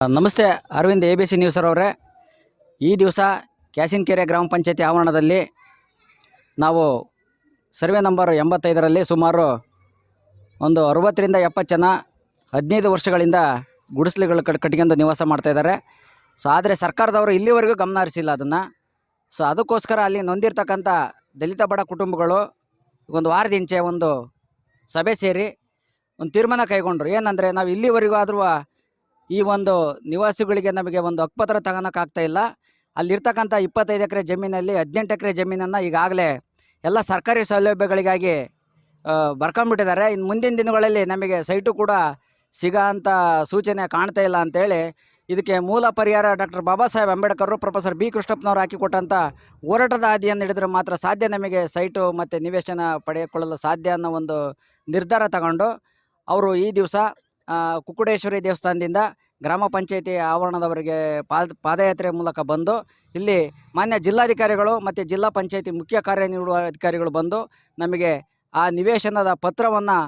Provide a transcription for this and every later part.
ನಮಸ್ತೆ, Arvind A B C ನ್ಯೂಸರ್ ಅವರೇ. ಈ ದಿವಸ ಕ್ಯಾಸಿನ್ಕೆರೆ ಗ್ರಾಮ ಪಂಚಾಯತಿ ಆವರಣದಲ್ಲಿ ನಾವು ಸರ್ವೆ ನಂಬರ್ ಎಂಬತ್ತೈದರಲ್ಲಿ ಸುಮಾರು ಒಂದು ಅರುವತ್ತರಿಂದ ಎಪ್ಪತ್ತು ಜನ ಹದಿನೈದು ವರ್ಷಗಳಿಂದ ಗುಡಿಸಲುಗಳು ಕಟ್ ಕಟ್ಕೊಂಡು ನಿವಾಸ ಮಾಡ್ತಾಯಿದ್ದಾರೆ ಸೊ ಆದರೆ ಸರ್ಕಾರದವರು ಇಲ್ಲಿವರೆಗೂ ಗಮನ ಹರಿಸಿಲ್ಲ ಅದನ್ನು. ಸೊ ಅದಕ್ಕೋಸ್ಕರ ಅಲ್ಲಿ ನೊಂದಿರ್ತಕ್ಕಂಥ ದಲಿತ ಬಡ ಕುಟುಂಬಗಳು ಒಂದು ವಾರದಿಂಚೆ ಒಂದು ಸಭೆ ಸೇರಿ ಒಂದು ತೀರ್ಮಾನ ಕೈಗೊಂಡ್ರು. ಏನಂದರೆ, ನಾವು ಇಲ್ಲಿವರೆಗೂ ಆದರೂ ಈ ಒಂದು ನಿವಾಸಿಗಳಿಗೆ ನಮಗೆ ಒಂದು ಹಕ್ಕುಪತ್ರ ತಗೋಳಕ್ಕಾಗ್ತಾ ಇಲ್ಲ. ಅಲ್ಲಿರ್ತಕ್ಕಂಥ ಇಪ್ಪತ್ತೈದು ಎಕರೆ ಜಮೀನಲ್ಲಿ ಹದಿನೆಂಟು ಎಕರೆ ಜಮೀನನ್ನು ಈಗಾಗಲೇ ಎಲ್ಲ ಸರ್ಕಾರಿ ಸೌಲಭ್ಯಗಳಿಗಾಗಿ ಬರ್ಕೊಂಡ್ಬಿಟ್ಟಿದ್ದಾರೆ. ಇನ್ನು ಮುಂದಿನ ದಿನಗಳಲ್ಲಿ ನಮಗೆ ಸೈಟು ಕೂಡ ಸಿಗೋ ಅಂಥ ಸೂಚನೆ ಕಾಣ್ತಾ ಇಲ್ಲ ಅಂತೇಳಿ ಇದಕ್ಕೆ ಮೂಲ ಪರಿಹಾರ doctor Baba Saheb Ambedkar professor B ಕೃಷ್ಣಪ್ಪನವರು ಹಾಕಿಕೊಟ್ಟಂಥ ಹೋರಾಟದ ಹಾದಿಯನ್ನು ಹಿಡಿದ್ರೆ ಮಾತ್ರ ಸಾಧ್ಯ ನಮಗೆ ಸೈಟು ಮತ್ತು ನಿವೇಶನ ಪಡೆದುಕೊಳ್ಳಲು ಸಾಧ್ಯ ಅನ್ನೋ ಒಂದು ನಿರ್ಧಾರ ತಗೊಂಡು, ಅವರು ಈ ದಿವಸ ಕುಕ್ಕುಡೇಶ್ವರಿ ದೇವಸ್ಥಾನದಿಂದ ಗ್ರಾಮ ಪಂಚಾಯಿತಿ ಆವರಣದವರಿಗೆ ಪಾದ, ಪಾದಯಾತ್ರೆ ಮೂಲಕ ಬಂದು ಇಲ್ಲಿ ಮಾನ್ಯ ಜಿಲ್ಲಾಧಿಕಾರಿಗಳು ಮತ್ತು ಜಿಲ್ಲಾ ಪಂಚಾಯಿತಿ ಮುಖ್ಯ ಕಾರ್ಯನಿರ್ವಹ ಅಧಿಕಾರಿಗಳು ಬಂದು ನಮಗೆ ಆ ನಿವೇಶನದ ಪತ್ರವನ್ನು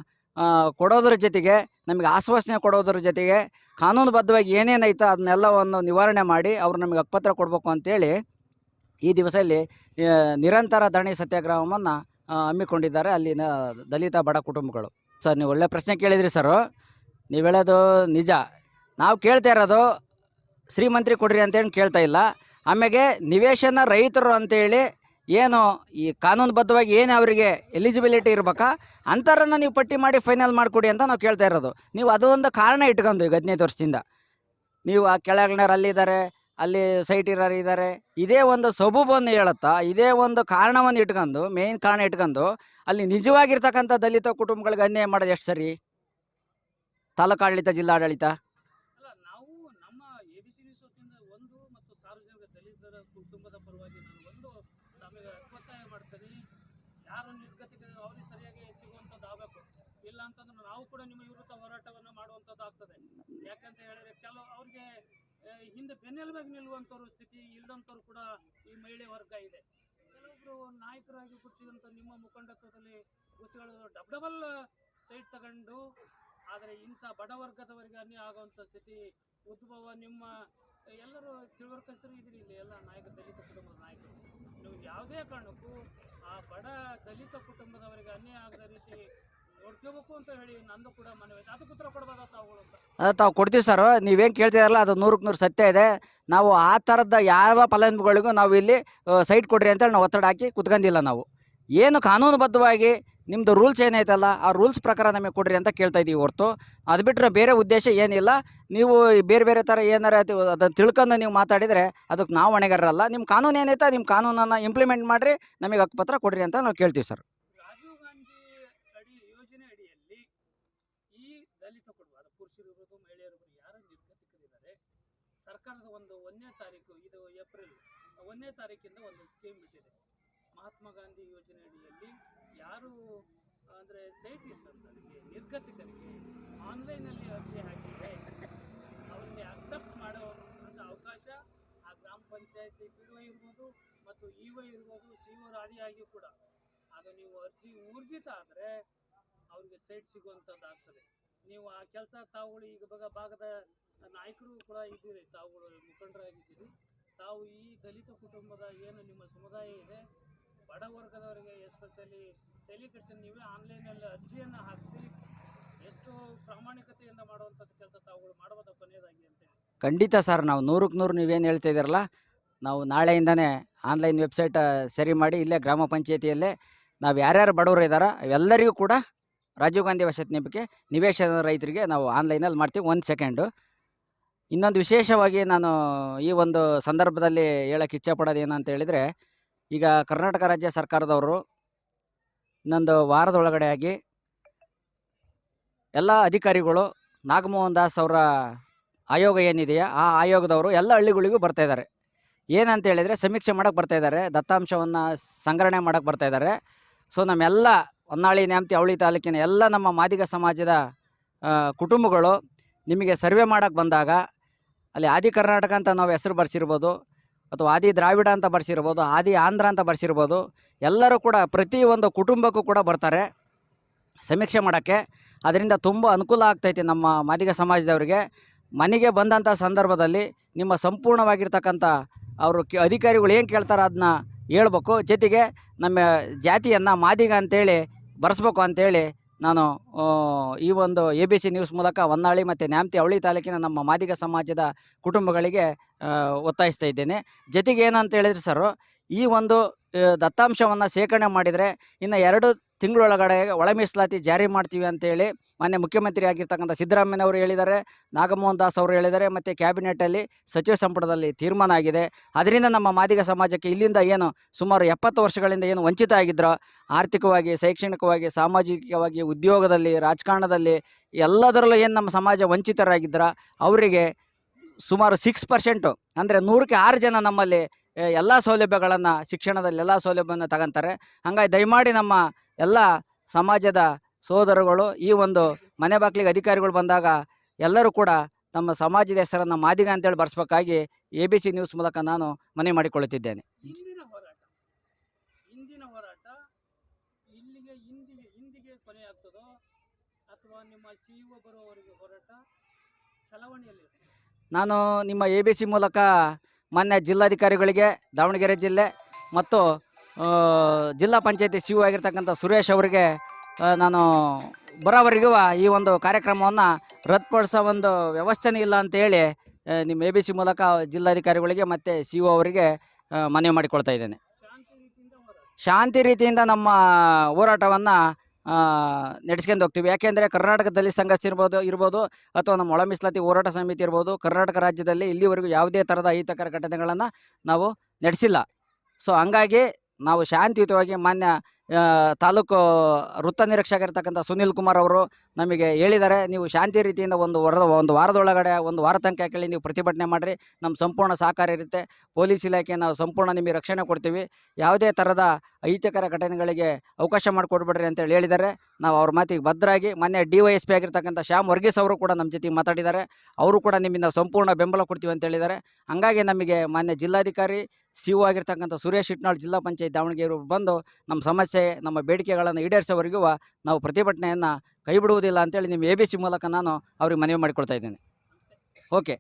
ಕೊಡೋದ್ರ ಜೊತೆಗೆ, ನಮಗೆ ಆಶ್ವಾಸನೆ ಕೊಡೋದ್ರ ಜೊತೆಗೆ, ಕಾನೂನುಬದ್ಧವಾಗಿ ಏನೇನೈತೋ ಅದನ್ನೆಲ್ಲವನ್ನು ನಿವಾರಣೆ ಮಾಡಿ ಅವರು ನಮಗೆ ಅಕ್ಪತ್ರ ಕೊಡಬೇಕು ಅಂತೇಳಿ ಈ ದಿವಸ ಇಲ್ಲಿ ನಿರಂತರ ಧರಣಿ ಸತ್ಯಾಗ್ರಹವನ್ನು ಹಮ್ಮಿಕೊಂಡಿದ್ದಾರೆ ಅಲ್ಲಿನ ದಲಿತ ಬಡ ಕುಟುಂಬಗಳು. ಸರ್, ನೀವು ಒಳ್ಳೆ ಪ್ರಶ್ನೆ ಕೇಳಿದ್ರಿ ಸರ್. ನೀವು ಹೇಳೋದು ನಿಜ. ನಾವು ಕೇಳ್ತಾ ಇರೋದು, ಶ್ರೀಮಂತ್ರಿ ಕೊಡ್ರಿ ಅಂತೇಳಿ ಕೇಳ್ತಾ ಇಲ್ಲ. ಆಮೇಲೆ ನಿವೇಶನ ರೈತರು ಅಂತೇಳಿ ಏನು ಈ ಕಾನೂನುಬದ್ಧವಾಗಿ ಏನು ಅವರಿಗೆ ಎಲಿಜಿಬಿಲಿಟಿ ಇರ್ಬೇಕಾ? ಅಂಥವ್ರನ್ನ ನೀವು ಪಟ್ಟಿ ಮಾಡಿ ಫೈನಲ್ ಮಾಡಿಕೊಡಿ ಅಂತ ನಾವು ಕೇಳ್ತಾ ಇರೋದು. ನೀವು ಅದು ಒಂದು ಕಾರಣ ಇಟ್ಕೊಂಡು ಈಗ ಹದಿನೈದು ವರ್ಷದಿಂದ. ನೀವು ಆ ಕೆಳಗಿನವ್ರು ಅಲ್ಲಿದ್ದಾರೆ ಅಲ್ಲಿ ಸೈಟ್ ಇರೋರು ಇದ್ದಾರೆ ಇದೇ ಒಂದು ಸಬೂಬನ್ನು ಹೇಳುತ್ತಾ, ಇದೇ ಒಂದು ಕಾರಣವನ್ನು ಇಟ್ಕೊಂಡು ಮೇನ್ ಕಾರಣ ಇಟ್ಕೊಂಡು, ಅಲ್ಲಿ ನಿಜವಾಗಿರ್ತಕ್ಕಂಥ ದಲಿತ ಕುಟುಂಬಗಳಿಗೆ ಅನ್ಯಾಯ ಮಾಡೋದು ಎಷ್ಟು ಸರಿ? ತಾಲೂಕಾಡಳಿತ ಜಿಲ್ಲಾಡಳಿತ ಅಲ್ಲ ನಾವು ನಮ್ಮ ಎ ಬಿ ಸಿ ನ್ಯೂಸ್ ವತಿಯಿಂದ ಒಂದು ಮತ್ತು ಸಾರ್ವಜನಿಕ ದಲಿತರ ಕುಟುಂಬದ ಪರವಾಗಿ ನಾನು ಒಂದು ತಮಗೆ ಒತ್ತಾಯ ಮಾಡ್ತೀನಿ ಯಾರು ನಿರ್ಗತಿಕ ಅವ್ರಿಗೆ ಸರಿಯಾಗಿ ಸಿಗುವಂಥದ್ದು ಆಗಬೇಕು. ಇಲ್ಲ ಅಂತಂದ್ರೆ ನಾವು ಕೂಡ ನಿಮ್ಮ ವಿರುದ್ಧ ಹೋರಾಟವನ್ನು ಮಾಡುವಂಥದ್ದು ಆಗ್ತದೆ. ಯಾಕಂತ ಹೇಳಿದ್ರೆ ಕೆಲವು ಅವ್ರಿಗೆ ಹಿಂದೆ ಬೆನ್ನೆಲುಬಾಗಿ ನಿಲ್ಲುವಂಥವ್ರು ಸ್ಥಿತಿ ಇಲ್ಲದಂಥವ್ರು ಕೂಡ ಈ ಮಹಿಳೆ ವರ್ಗ ಇದೆ. ಕೆಲವೊಬ್ಬರು ನಾಯಕರಾಗಿ ಕೂರ್ಸಿದಂಥ ನಿಮ್ಮ ಮುಖಂಡತ್ವದಲ್ಲಿ ಕೂರ್ಸಿಗಳು ಡಬ್ ಡಬಲ್ ಸೈಟ್ ತಗೊಂಡು, ಆದರೆ ಇಂಥ ಬಡ ವರ್ಗದವರಿಗೆ ಅನ್ಯ ಆಗುವಂಥ ಸ್ಥಿತಿ, ಉದ್ಭವ ನಿಮ್ಮ ಎಲ್ಲರೂ ತಿಳುವರ್ಕಸ್ತರು ಇದ್ರಿ ಇಲ್ಲಿ ಎಲ್ಲ ನಾಯಕ ದಲಿತ ಕುಟುಂಬದ ನಾಯಕರು. ನೀವು ಯಾವುದೇ ಕಾರಣಕ್ಕೂ ಆ ಬಡ ದಲಿತ ಕುಟುಂಬದವರಿಗೆ ಅನ್ಯಾಯ ಆಗದ ರೀತಿ ನೋಡ್ಕೋಬೇಕು ಅಂತ ಹೇಳಿ ನಂದು ಕೂಡ ಮನವಿ ಐತೆ. ಉತ್ತರ ಕೊಡ್ಬೋದಾ ತಾವುಗಳು ಅಂತ? ಅದು ತಾವು ಕೊಡ್ತೀವಿ ಸರ್. ನೀವೇನು ಕೇಳ್ತಿದಾರಲ್ಲ ಅದು ನೂರಕ್ಕೆ ನೂರು ಸತ್ಯ ಇದೆ. ನಾವು ಆ ಥರದ ಯಾವ ಫಲಾನುಭವಿಗಳಿಗೂ ನಾವು ಇಲ್ಲಿ ಸೈಟ್ ಕೊಡ್ರಿ ಅಂತೇಳಿ ನಾವು ಒತ್ತಡ ಹಾಕಿ ಕುತ್ಕೊಂಡಿಲ್ಲ ನಾವು. ಏನು ಕಾನೂನುಬದ್ಧವಾಗಿ ನಿಮ್ಮದು ರೂಲ್ಸ್ ಏನೈತಲ್ಲ ಆ ರೂಲ್ಸ್ ಪ್ರಕಾರ ನಮಗೆ ಕೊಡ್ರಿ ಅಂತ ಕೇಳ್ತಾ ಇದ್ದೀವಿ ಹೊರತು. ಅದು ಬಿಟ್ಟರೆ ಬೇರೆ ಉದ್ದೇಶ ಏನಿಲ್ಲ. ನೀವು ಬೇರೆ ಬೇರೆ ಥರ ಏನಾರ ಅದನ್ನು ತಿಳ್ಕೊಂಡು ನೀವು ಮಾತಾಡಿದರೆ ಅದಕ್ಕೆ ನಾವು ಹೊಣೆಗಾರರಲ್ಲ. ನಿಮ್ಮ ಕಾನೂನು ಏನೈತೆ ನಿಮ್ಮ ಕಾನೂನನ್ನು ಇಂಪ್ಲಿಮೆಂಟ್ ಮಾಡಿರಿ, ನಮಗೆ ಹಕ್ಕುಪತ್ರ ಕೊಡ್ರಿ ಅಂತ ನಾವು ಕೇಳ್ತೀವಿ ಸರ್ ಸರ್ಕಾರದ ಒಂದು ಒಂದನೇ ತಾರೀಕು, ಇದು ಏಪ್ರಿಲ್, ಒಂದನೇ ತಾರೀಕಿಂದ ಒಂದು ಸ್ಕೀಮ್ ಬಿಟ್ಟಿದೆ. ಮಹಾತ್ಮ ಗಾಂಧಿ ಯೋಜನೆ ಅಡಿಯಲ್ಲಿ ಯಾರು, ಅಂದರೆ ಸೈಟ್ ಇರ್ತಂಥವರಿಗೆ ನಿರ್ಗತಿಕರಿಗೆ ಆನ್ಲೈನಲ್ಲಿ ಅರ್ಜಿ ಹಾಕಿದರೆ ಅವರಿಗೆ ಅಕ್ಸೆಪ್ಟ್ ಮಾಡೋ ಅವಕಾಶ ಆ ಗ್ರಾಮ ಪಂಚಾಯತಿ ಪಿ ಡಿ ಇರ್ಬೋದು ಮತ್ತು ಇ ಒ ಇರ್ಬೋದು ಸಿ ಒ ಆದಿಯಾಗಿ ಕೂಡ. ಆಗ ನೀವು ಅರ್ಜಿ ಊರ್ಜಿತ ಆದರೆ ಅವ್ರಿಗೆ ಸೈಟ್ ಸಿಗುವಂಥದ್ದು ಆಗ್ತದೆ. ನೀವು ಆ ಕೆಲಸ ತಾವುಗಳು ಈಗ ಬಗ, ಭಾಗದ ನಾಯಕರು ಕೂಡ ಇದ್ದೀರಿ, ತಾವುಗಳು ಮುಖಂಡರಾಗಿದ್ದೀರಿ. ತಾವು ಈ ದಲಿತ ಕುಟುಂಬದ ಏನು ನಿಮ್ಮ ಸಮುದಾಯ ಇದೆ ಬಡ ವರ್ಗದವರಿಗೆ ಎಸ್ಪೆಷಲಿ ಟೆಲಿಕೇಶನ್ ನೀವೇ ಆನ್ಲೈನಲ್ಲಿ ಅರ್ಜಿಯನ್ನು ಹಾಕಿಸಿ ಎಷ್ಟು ಪ್ರಾಮಾಣಿಕತೆಯಿಂದ ಮಾಡುವಂಥದ್ದು ಕೆಲಸ ತಾವುಗಳು ಮಾಡಬಹುದು ಕೊನೆಯದಾಗಿ ಅಂತೇಳಿ ಖಂಡಿತ ಸರ್, ನಾವು ನೂರಕ್ಕೆ ನೂರು ನೀವೇನು ಹೇಳ್ತಾ ಇದ್ದೀರಲ್ಲ, ನಾವು ನಾಳೆಯಿಂದನೇ ಆನ್ಲೈನ್ ವೆಬ್ಸೈಟ್ ಸರಿ ಮಾಡಿ ಇಲ್ಲೇ ಗ್ರಾಮ ಪಂಚಾಯತಿಯಲ್ಲೇ ನಾವು ಯಾರ್ಯಾರು ಬಡವರು ಇದ್ದಾರೋ ಎಲ್ಲರಿಗೂ ಕೂಡ ರಾಜೀವ್ ಗಾಂಧಿ ವಸತಿ ನೆಪಕ್ಕೆ ನಿವೇಶನ ರೈತರಿಗೆ ನಾವು ಆನ್ಲೈನಲ್ಲಿ ಮಾಡ್ತೀವಿ ಒಂದು ಸೆಕೆಂಡು. ಇನ್ನೊಂದು ವಿಶೇಷವಾಗಿ ನಾನು ಈ ಒಂದು ಸಂದರ್ಭದಲ್ಲಿ ಹೇಳಕ್ಕೆ ಇಚ್ಛಪಡೋದು ಏನಂತ ಹೇಳಿದರೆ ಈಗ ಕರ್ನಾಟಕ ರಾಜ್ಯ ಸರ್ಕಾರದವರು ಇನ್ನೊಂದು ವಾರದೊಳಗಡೆ ಆಗಿ ಎಲ್ಲ ಅಧಿಕಾರಿಗಳು ನಾಗಮೋಹನ್ ದಾಸ್ ಅವರ ಆಯೋಗ ಏನಿದೆಯಾ ಆ ಆಯೋಗದವರು ಎಲ್ಲ ಹಳ್ಳಿಗಳಿಗೂ ಬರ್ತಾ ಇದ್ದಾರೆ. ಏನಂತ ಹೇಳಿದರೆ ಸಮೀಕ್ಷೆ ಮಾಡೋಕ್ಕೆ ಬರ್ತಾ ಇದ್ದಾರೆ, ದತ್ತಾಂಶವನ್ನು ಸಂಗ್ರಹಣೆ ಮಾಡೋಕ್ಕೆ ಬರ್ತಾ ಇದ್ದಾರೆ. ಸೊ ನಮ್ಮೆಲ್ಲ ಹೊನ್ನಾಳಿ ನ್ಯಾಮತಿ ಅವಳಿ ತಾಲೂಕಿನ ಎಲ್ಲ ನಮ್ಮ ಮಾದಿಗ ಸಮಾಜದ ಕುಟುಂಬಗಳು ನಿಮಗೆ ಸರ್ವೆ ಮಾಡೋಕ್ಕೆ ಬಂದಾಗ ಅಲ್ಲಿ ಆದಿ ಕರ್ನಾಟಕ ಅಂತ ನಾವು ಹೆಸರು ಬರ್ಸಿರ್ಬೋದು. ಅಥವಾ ಆದಿ ದ್ರಾವಿಡ ಅಂತ ಬರ್ಸಿರ್ಬೋದು, ಆದಿ ಆಂಧ್ರ ಅಂತ ಬರ್ಸಿರ್ಬೋದು, ಎಲ್ಲರೂ ಕೂಡ ಪ್ರತಿ ಒಂದು ಕುಟುಂಬಕ್ಕೂ ಕೂಡ ಬರ್ತಾರೆ ಸಮೀಕ್ಷೆ ಮಾಡೋಕ್ಕೆ. ಅದರಿಂದ ತುಂಬ ಅನುಕೂಲ ಆಗ್ತೈತಿ ನಮ್ಮ ಮಾದಿಗ ಸಮಾಜದವರಿಗೆ. ಮನೆಗೆ ಬಂದಂಥ ಸಂದರ್ಭದಲ್ಲಿ ನಿಮ್ಮ ಸಂಪೂರ್ಣವಾಗಿರ್ತಕ್ಕಂಥ ಅವರು ಕೆ, ಅಧಿಕಾರಿಗಳು ಏನು ಕೇಳ್ತಾರೆ ಅದನ್ನ ಹೇಳ್ಬೇಕು. ಜೊತೆಗೆ ನಮ್ಮ ಜಾತಿಯನ್ನು ಮಾದಿಗ ಅಂತೇಳಿ ಬರೆಸ್ಬೇಕು ಅಂತೇಳಿ ನಾನು ಈ ಒಂದು ಎ ಬಿ ಸಿ ನ್ಯೂಸ್ ಮೂಲಕ ಹೊನ್ನಾಳಿ ಮತ್ತು ನ್ಯಾಮತಿ ಅವಳಿ ತಾಲೂಕಿನ ನಮ್ಮ ಮಾದಿಗ ಸಮಾಜದ ಕುಟುಂಬಗಳಿಗೆ ಒತ್ತಾಯಿಸ್ತಾ ಇದ್ದೇನೆ. ಜೊತೆಗೆ ಏನಂತ ಹೇಳಿದ್ರೆ ಸರ್ ಈ ಒಂದು ದತ್ತಾಂಶವನ್ನು ಶೇಖರಣೆ ಮಾಡಿದರೆ ಇನ್ನು ಎರಡು ತಿಂಗಳೊಳಗಡೆ ಒಳ ಮೀಸಲಾತಿ ಜಾರಿ ಮಾಡ್ತೀವಿ ಅಂತೇಳಿ ಮಾನ್ಯ ಮುಖ್ಯಮಂತ್ರಿ ಆಗಿರ್ತಕ್ಕಂಥ ಸಿದ್ದರಾಮಯ್ಯನವರು ಹೇಳಿದ್ದಾರೆ, ನಾಗಮೋಹನ್ ದಾಸ್ ಅವರು ಹೇಳಿದ್ದಾರೆ, ಮತ್ತು ಕ್ಯಾಬಿನೆಟಲ್ಲಿ ಸಚಿವ ಸಂಪುಟದಲ್ಲಿ ತೀರ್ಮಾನ ಆಗಿದೆ. ಅದರಿಂದ ನಮ್ಮ ಮಾದಿಗ ಸಮಾಜಕ್ಕೆ ಇಲ್ಲಿಂದ ಏನು ಸುಮಾರು ಎಪ್ಪತ್ತು ವರ್ಷಗಳಿಂದ ಏನು ವಂಚಿತ ಆಗಿದ್ದರೋ ಆರ್ಥಿಕವಾಗಿ, ಶೈಕ್ಷಣಿಕವಾಗಿ, ಸಾಮಾಜಿಕವಾಗಿ, ಉದ್ಯೋಗದಲ್ಲಿ, ರಾಜಕಾರಣದಲ್ಲಿ ಎಲ್ಲದರಲ್ಲೂ ಏನು ನಮ್ಮ ಸಮಾಜ ವಂಚಿತರಾಗಿದ್ದರ, ಅವರಿಗೆ ಸುಮಾರು ಸಿಕ್ಸ್ ಪರ್ಸೆಂಟು ಅಂದರೆ ನೂರಕ್ಕೆ ಆರು ಜನ ನಮ್ಮಲ್ಲಿ ಎಲ್ಲ ಸೌಲಭ್ಯಗಳನ್ನು ಶಿಕ್ಷಣದಲ್ಲಿ ಎಲ್ಲ ಸೌಲಭ್ಯವನ್ನು ತಗೊಂತಾರೆ. ಹಂಗಾಗಿ ದಯಮಾಡಿ ನಮ್ಮ ಎಲ್ಲ ಸಮಾಜದ ಸೋದರಗಳು ಈ ಒಂದು ಮನೆ ಬಾಗಿಲಿಗೆ ಅಧಿಕಾರಿಗಳು ಬಂದಾಗ ಎಲ್ಲರೂ ಕೂಡ ನಮ್ಮ ಸಮಾಜದ ಹೆಸರನ್ನು ಮಾದಿಗ ಅಂತೇಳಿ ಬರ್ಸ್ಬೇಕಾಗಿ ಎ ಬಿ ಸಿ ನ್ಯೂಸ್ ಮೂಲಕ ನಾನು ಮನವಿ ಮಾಡಿಕೊಳ್ಳುತ್ತಿದ್ದೇನೆ. ನಾನು ನಿಮ್ಮ ಎ ಬಿ ಸಿ ಮೂಲಕ ಮಾನ್ಯ ಜಿಲ್ಲಾಧಿಕಾರಿಗಳಿಗೆ, ದಾವಣಗೆರೆ ಜಿಲ್ಲೆ ಮತ್ತು ಜಿಲ್ಲಾ ಪಂಚಾಯತಿ ಸಿ ಆಗಿರ್ತಕ್ಕಂಥ ಸುರೇಶ್ ಅವರಿಗೆ ನಾನು ಬರೋವರೆಗೂ ಈ ಒಂದು ಕಾರ್ಯಕ್ರಮವನ್ನು ರದ್ದುಪಡಿಸೋ ಒಂದು ವ್ಯವಸ್ಥೆನೇ ಇಲ್ಲ ಅಂತೇಳಿ ಹೇಳಿ ನಿಮ್ಮ ಎ ಬಿ ಸಿ ಮೂಲಕ ಜಿಲ್ಲಾಧಿಕಾರಿಗಳಿಗೆ ಮತ್ತು ಸಿ ಒ ಅವರಿಗೆ ಮನವಿ ಮಾಡಿಕೊಳ್ತಾ ಇದ್ದೇನೆ. ಶಾಂತಿ ರೀತಿಯಿಂದ ನಮ್ಮ ಹೋರಾಟವನ್ನು ನಡೆಸ್ಕೊಂಡು ಹೋಗ್ತೀವಿ. ಯಾಕೆಂದರೆ ಕರ್ನಾಟಕದಲ್ಲಿ ಸಂಘರ್ಷ ಇರ್ಬೋದು ಇರ್ಬೋದು ಅಥವಾ ನಮ್ಮ ಒಳ ಹೋರಾಟ ಸಮಿತಿ ಇರ್ಬೋದು, ಕರ್ನಾಟಕ ರಾಜ್ಯದಲ್ಲಿ ಇಲ್ಲಿವರೆಗೂ ಯಾವುದೇ ಥರದ ಅಹಿತಕರ ಘಟನೆಗಳನ್ನು ನಾವು ನಡೆಸಿಲ್ಲ. ಸೊ ಹಂಗಾಗಿ ನಾವು ಶಾಂತಿಯುತವಾಗಿ ಮಾನ್ಯ ತಾಲೂಕು ವೃತ್ತ ನಿರೀಕ್ಷಕ ಇರ್ತಕ್ಕಂಥ ಸುನಿಲ್ ಕುಮಾರ್ ಅವರು ನಮಗೆ ಹೇಳಿದ್ದಾರೆ, ನೀವು ಶಾಂತಿ ರೀತಿಯಿಂದ ಒಂದು ವರದ, ಒಂದು ವಾರದೊಳಗಡೆ, ಒಂದು ವಾರ ತನಕ ಕೇಳಿ ನೀವು ಪ್ರತಿಭಟನೆ ಮಾಡಿರಿ, ನಮ್ಮ ಸಂಪೂರ್ಣ ಸಹಕಾರ ಇರುತ್ತೆ, ಪೊಲೀಸ್ ಇಲಾಖೆ ನಾವು ಸಂಪೂರ್ಣ ನಿಮಗೆ ರಕ್ಷಣೆ ಕೊಡ್ತೀವಿ, ಯಾವುದೇ ಥರದ ಅಹಿತಕರ ಘಟನೆಗಳಿಗೆ ಅವಕಾಶ ಮಾಡಿಕೊಡ್ಬೇಡ್ರಿ ಅಂತೇಳಿ ಹೇಳಿದ್ದಾರೆ, ನಾವು ಅವ್ರ ಮಾತಿಗೆ ಭದ್ರಾಗಿ ಮೊನ್ನೆ ಡಿ ವೈ ಎಸ್ ಪಿ ಆಗಿರ್ತಕ್ಕಂಥ ಶ್ಯಾಮ್ ವರ್ಗೀಸ್ ಅವರು ಕೂಡ ನಮ್ಮ ಜೊತೆ ಮಾತಾಡಿದ್ದಾರೆ, ಅವರು ಕೂಡ ನಿಮ್ಮಿಂದ ಸಂಪೂರ್ಣ ಬೆಂಬಲ ಕೊಡ್ತೀವಿ ಅಂತ ಹೇಳಿದ್ದಾರೆ, ಹಂಗಾಗಿ ನಮಗೆ ಮಾನ್ಯ ಜಿಲ್ಲಾಧಿಕಾರಿ, ಸಿ ಒ ಆಗಿರ್ತಕ್ಕಂಥ ಸುರೇಶ್ ಇಟ್ನಾಳ್ ಜಿಲ್ಲಾ ಪಂಚಾಯತ್ ದಾವಣಗೆರೆ ಬಂದು ನಮ್ಮ ಸಮಸ್ಯೆ ನಮ್ಮ ಬೇಡಿಕೆಗಳನ್ನು ಈಡೇರಿಸೋವರೆಗೂ ನಾವು ಪ್ರತಿಭಟನೆಯನ್ನು ಕೈಬಿಡುವುದಿಲ್ಲ ಅಂತೇಳಿ ನಿಮ್ಮ ಎ ಬಿ ಸಿ ಮೂಲಕ ನಾನು ಅವ್ರಿಗೆ ಮನವಿ ಮಾಡಿಕೊಳ್ತಾ ಇದ್ದೇನೆ. ಓಕೆ